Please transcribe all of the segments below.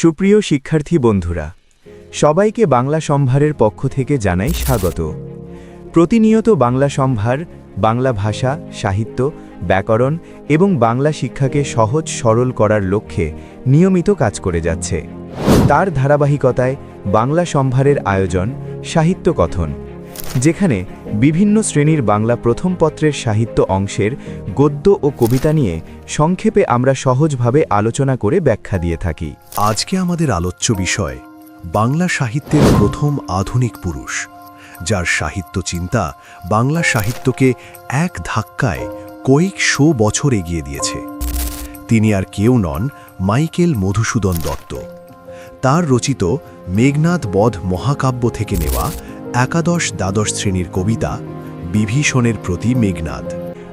সুপ্রিয় শিক্ষার্থী বন্ধুরা, সবাইকে বাংলা সম্ভারের পক্ষ থেকে জানাই স্বাগত। প্রতিনিয়ত বাংলা সম্ভার, বাংলা ভাষা, সাহিত্য, ব্যাকরণ এবং বাংলা শিক্ষাকে সহজ, সরল করার লক্ষ্যে নিয়মিত কাজ করে যাচ্ছে। তার ধারাবাহিকতায় বাংলা সম্ভারের আয়োজন, সাহিত্য কথন যেখানে বিভিন্ন শ্রেণির বাংলা প্রথম পত্রের সাহিত্য অংশের গদ্য ও কবিতা নিয়ে সংক্ষেপে আমরা সহজভাবে আলোচনা করে ব্যাখ্যা দিয়ে থাকি। আজকে আমাদের আলোচ্য বিষয়, বাংলা সাহিত্যের প্রথম আধুনিক পুরুষ, যার সাহিত্য চিন্তা বাংলা সাহিত্যকে এক ধাক্কায় কয়েক শো বছর এগিয়ে দিয়েছে। তিনি আর কেউ নন মাইকেল মধুসূদন দত্ত। তার রচিত মেঘনাদ বধ মহাকাব্য থেকে নেওয়া একাদশ দ্বাদশ শ্রেণির কবিতা বিভীষণের প্রতি মেঘনাদ।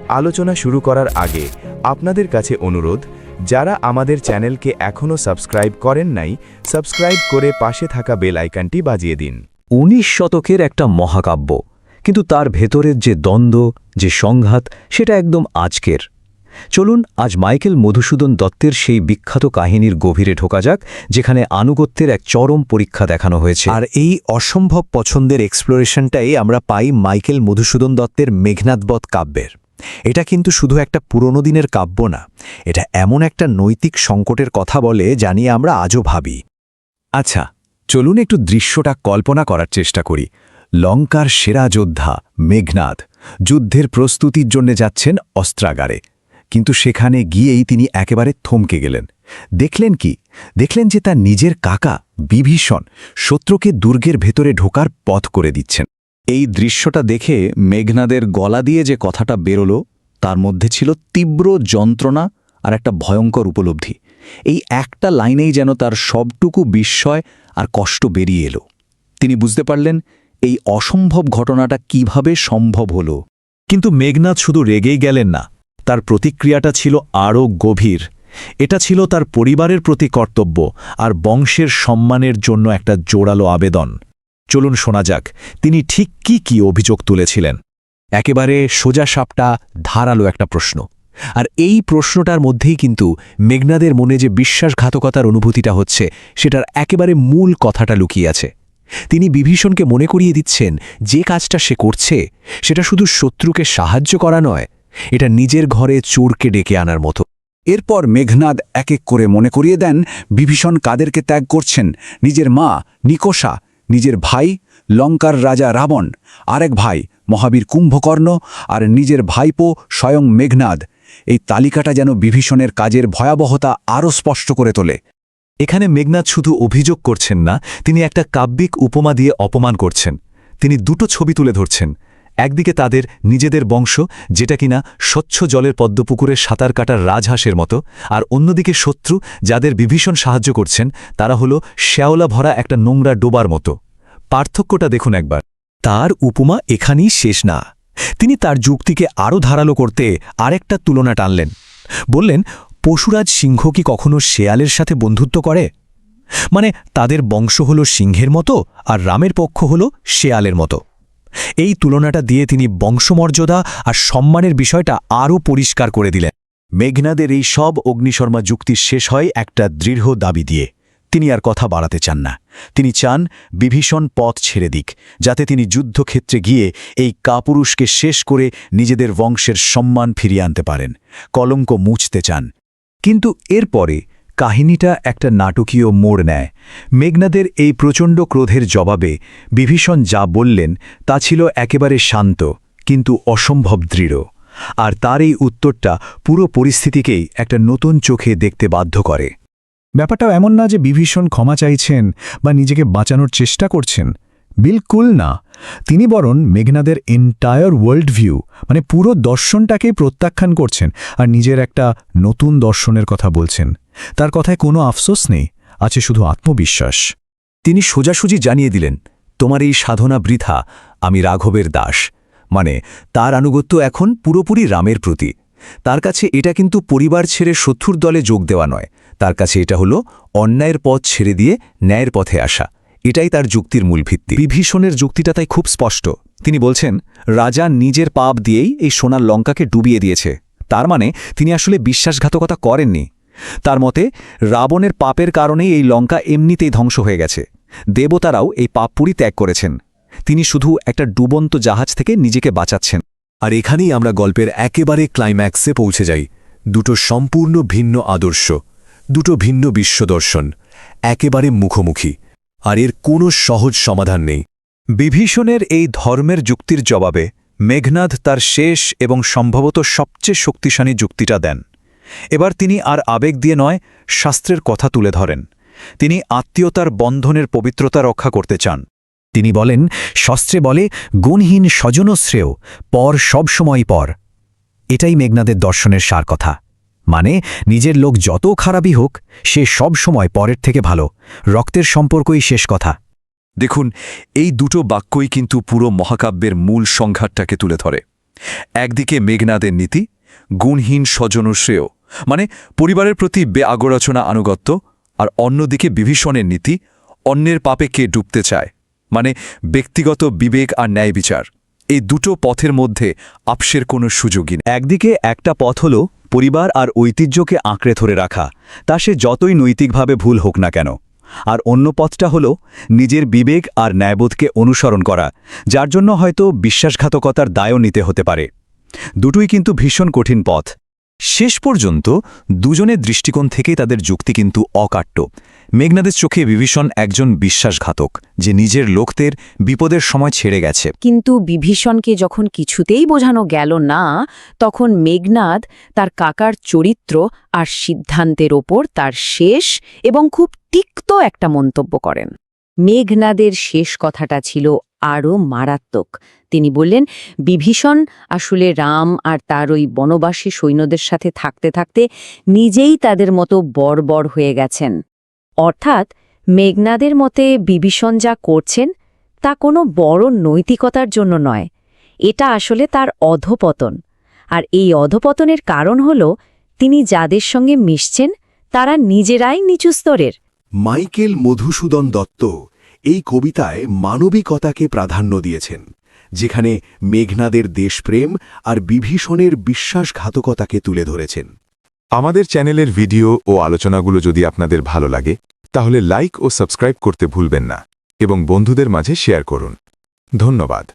আলোচনা শুরু করার আগে আপনাদের কাছে অনুরোধ, যারা আমাদের চ্যানেলকে এখনও সাবস্ক্রাইব করেন নাই, সাবস্ক্রাইব করে পাশে থাকা বেল আইকনটি বাজিয়ে দিন। উনিশ শতকের একটা মহাকাব্য, কিন্তু তার ভেতরের যে দ্বন্দ্ব, যে সংঘাত, সেটা একদম আজকের। চলুন আজ মাইকেল মধুসূদন দত্তের সেই বিখ্যাত কাহিনীর গভীরে ঢোকা যাক, যেখানে আনুগত্যের এক চরম পরীক্ষা দেখানো হয়েছে। আর এই অসম্ভব পছন্দের এক্সপ্লোরেশনটাই আমরা পাই মাইকেল মধুসূদন দত্তের মেঘনাথবধ কাব্যের। এটা কিন্তু শুধু একটা পুরনো দিনের কাব্য না, এটা এমন একটা নৈতিক সংকটের কথা বলে যা নিয়ে আমরা আজও ভাবি। আচ্ছা চলুন একটু দৃশ্যটা কল্পনা করার চেষ্টা করি। লঙ্কার সেরা যোদ্ধা মেঘনাদ যুদ্ধের প্রস্তুতির জন্য যাচ্ছেন অস্ত্রাগারে। কিন্তু সেখানে গিয়েই তিনি একেবারে থমকে গেলেন। দেখলেন কি? দেখলেন যে তার নিজের কাকা বিভীষণ শত্রুকে দুর্গের ভেতরে ঢোকার পথ করে দিচ্ছেন। এই দৃশ্যটা দেখে মেঘনাদের গলা দিয়ে যে কথাটা বেরোলো, তার মধ্যে ছিল তীব্র যন্ত্রণা আর একটা ভয়ঙ্কর উপলব্ধি। এই একটা লাইনেই যেন তার সবটুকু বিস্ময় আর কষ্ট বেরিয়ে এলো। তিনি বুঝতে পারলেন এই অসম্ভব ঘটনাটা কীভাবে সম্ভব হলো। কিন্তু মেঘনাথ শুধু রেগেই গেলেন না তার প্রতিক্রিয়াটা ছিল আরও গভীর। এটা ছিল তার পরিবারের প্রতি কর্তব্য আর বংশের সম্মানের জন্য একটা জোরালো আবেদন। চলুন শোনা যাক, তিনি ঠিক কি কি অভিযোগ তুলেছিলেন। একেবারে সোজা সাপটা ধারালো একটা প্রশ্ন। আর এই প্রশ্নটার মধ্যেই কিন্তু মেঘনাদের মনে যে বিশ্বাসঘাতকতার অনুভূতিটা হচ্ছে, সেটার একেবারে মূল কথাটা লুকিয়ে আছে। তিনি বিভীষণকে মনে করিয়ে দিচ্ছেন, যে কাজটা সে করছে, সেটা শুধু শত্রুকে সাহায্য করা নয় এটা নিজের ঘরে চোরকে ডেকে আনার মতো। এরপর মেঘনাদ এক এক করে মনে করিয়ে দেন, বিভীষণ কাদেরকে ত্যাগ করছেন? নিজের মা, নিকোষা, নিজের ভাই, লঙ্কার রাজা রাবণ, আরেক ভাই, মহাবীর কুম্ভকর্ণ, আর নিজের ভাইপো স্বয়ং মেঘনাদ। এই তালিকাটা যেন বিভীষণের কাজের ভয়াবহতা আরও স্পষ্ট করে তোলে। এখানে মেঘনাদ শুধু অভিযোগ করছেন না, তিনি একটা কাব্যিক উপমা দিয়ে অপমান করছেন। তিনি দুটো ছবি তুলে ধরছেন। একদিকে তাদের নিজেদের বংশ, যেটা কিনা স্বচ্ছ জলের পদ্মপুকুরে সাঁতার কাটার রাজহাঁসের মতো, আর অন্যদিকে শত্রু, যাদের বিভীষণ সাহায্য করছেন, তারা হল শ্যাওলা ভরা একটা নোংরা ডোবার মতো। পার্থক্যটা দেখুন একবার। তার উপমা এখানেই শেষ না। তিনি তার যুক্তিকে আরও ধারালো করতে আরেকটা তুলনা টানলেন। বললেন, পশুরাজ সিংহ কি কখনো শেয়ালের সাথে বন্ধুত্ব করে? মানে তাদের বংশ হল সিংহের মতো আর রামের পক্ষ হল শেয়ালের মতো। এই তুলনাটা দিয়ে তিনি বংশমর্যাদা আর সম্মানের বিষয়টা আরও পরিষ্কার করে দিলেন। মেঘনাদের এই সব অগ্নিশর্মা যুক্তি শেষ হয় একটা দৃঢ় দাবি দিয়ে। তিনি আর কথা বাড়াতে চান না। তিনি চান বিভীষণ পথ ছেড়ে দিক, যাতে তিনি যুদ্ধক্ষেত্রে গিয়ে এই কাপুরুষকে শেষ করে নিজেদের বংশের সম্মান ফিরিয়ে আনতে পারেন। কলঙ্ক মুছতে চান। কিন্তু এরপরে কাহিনীটা একটা নাটকীয় মোড় নেয়। মেঘনাদের এই প্রচণ্ড ক্রোধের জবাবে বিভীষণ যা বললেন তা ছিল একেবারে শান্ত, কিন্তু অসম্ভব দৃঢ়। আর তার এই উত্তরটা পুরো পরিস্থিতিকেই একটা নতুন চোখে দেখতে বাধ্য করে। ব্যাপারটাও এমন না যে বিভীষণ ক্ষমা চাইছেন বা নিজেকে বাঁচানোর চেষ্টা করছেন। বিলকুল না। তিনি বরং মেঘনাদের এন্টায়ার ওয়ার্ল্ড ভিউ মানে পুরো দর্শনটাকেই প্রত্যাখ্যান করছেন আর নিজের একটা নতুন দর্শনের কথা বলছেন। তার কথায় কোনো আফসোস নেই, আছে শুধু আত্মবিশ্বাস। তিনি সোজাসুজি জানিয়ে দিলেন, তোমার এই সাধনা বৃথা, আমি রাঘবের দাস। মানে তার আনুগত্য এখন পুরোপুরি রামের প্রতি। তার কাছে এটা কিন্তু পরিবার ছেড়ে শত্রুর দলে যোগ দেওয়া নয়। তার কাছে এটা হলো অন্যায়ের পথ ছেড়ে দিয়ে ন্যায়ের পথে আসা। এটাই তার যুক্তির মূল ভিত্তি। বিভীষণের যুক্তিটা তাই খুব স্পষ্ট। তিনি বলছেন, রাজা নিজের পাপ দিয়েই এই সোনার লঙ্কাকে ডুবিয়ে দিয়েছে। তার মানে তিনি আসলে বিশ্বাসঘাতকতা করেননি। তার মতে, রাবণের পাপের কারণেই এই লঙ্কা এমনিতেই ধ্বংস হয়ে গেছে। দেবতারাও এই পাপপুরি ত্যাগ করেছেন। তিনি শুধু একটা ডুবন্ত জাহাজ থেকে নিজেকে বাঁচাচ্ছেন। আর এখানেই আমরা গল্পের একেবারে ক্লাইম্যাক্সে পৌঁছে যাই। দুটো সম্পূর্ণ ভিন্ন আদর্শ, দুটো ভিন্ন বিশ্বদর্শন একেবারে মুখোমুখি। আর এর কোনো সহজ সমাধান নেই। বিভীষণের এই ধর্মের যুক্তির জবাবে মেঘনাদ তার শেষ এবং সম্ভবত সবচেয়ে শক্তিশালী যুক্তিটা দেন। এবার তিনি আর আবেগ দিয়ে নয়, শাস্ত্রের কথা তুলে ধরেন। তিনি আত্মীয়তার বন্ধনের পবিত্রতা রক্ষা করতে চান। তিনি বলেন, শস্ত্রে বলে, গুণহীন স্বজনশ্রেয় পর সবসময় পর। এটাই মেঘনাদের দর্শনের সার কথা। মানে নিজের লোক যত খারাপই হোক, সে সব সময় পরের থেকে ভালো, রক্তের সম্পর্কই শেষ কথা। দেখুন, এই দুটো বাক্যই কিন্তু পুরো মহাকাব্যের মূল সংঘাতটাকে তুলে ধরে। একদিকে মেঘনাদের নীতি গুণহীন স্বজন শ্রেয়। মানে পরিবারের প্রতি বে আগরচনা আনুগত্য আর অন্যদিকে বিভীষণের নীতি অন্যের পাপে কে ডুবতে চায়। মানে ব্যক্তিগত বিবেক আর ন্যায় বিচার। এই দুটো পথের মধ্যে আপসের কোনো সুযোগই নেই। একদিকে একটা পথ হল পরিবার আর ঐতিহ্যকে আঁকড়ে ধরে রাখা। তা সে যতই নৈতিকভাবে ভুল হোক না কেন। আর অন্য পথটা হল নিজের বিবেক আর ন্যায়বোধকে অনুসরণ করা, যার জন্য হয়তো বিশ্বাসঘাতকতার দায়ও নিতে হতে পারে। দুটোই কিন্তু ভীষণ কঠিন পথ। শেষ পর্যন্ত দুজনের দৃষ্টিকোণ থেকেই তাদের যুক্তি কিন্তু অকাট্য। মেঘনাদের চোখে বিভীষণ একজন বিশ্বাসঘাতক, যে নিজের লোকদের বিপদের সময় ছেড়ে গেছে। কিন্তু বিভীষণকে যখন কিছুতেই বোঝানো গেল না, তখন মেঘনাদ তার কাকার চরিত্র আর সিদ্ধান্তের ওপর তার শেষ এবং খুব তিক্ত একটা মন্তব্য করেন। মেঘনাদের শেষ কথাটা ছিল আরও মারাত্মক। তিনি বললেন, বিভীষণ আসলে রাম আর তার ওই বনবাসী সৈন্যদের সাথে থাকতে থাকতে নিজেই তাদের মতো বর্বর হয়ে গেছেন। অর্থাৎ মেঘনাদের মতে বিভীষণ যা করছেন তা কোনো বড় নৈতিকতার জন্য নয়। এটা আসলে তার অধপতন। আর এই অধপতনের কারণ হল তিনি যাদের সঙ্গে মিশছেন তারা নিজেরাই নিচু স্তরের। মাইকেল মধুসূদন দত্ত এই কবিতায় মানবিকতাকে প্রাধান্য দিয়েছেন, যেখানে মেঘনাদের দেশপ্রেম আর বিভীষণের বিশ্বাসঘাতকতাকে তুলে ধরেছেন। আমাদের চ্যানেলের ভিডিও ও আলোচনাগুলো যদি আপনাদের ভালো লাগে, তাহলে লাইক ও সাবস্ক্রাইব করতে ভুলবেন না, এবং বন্ধুদের মাঝে শেয়ার করুন। ধন্যবাদ।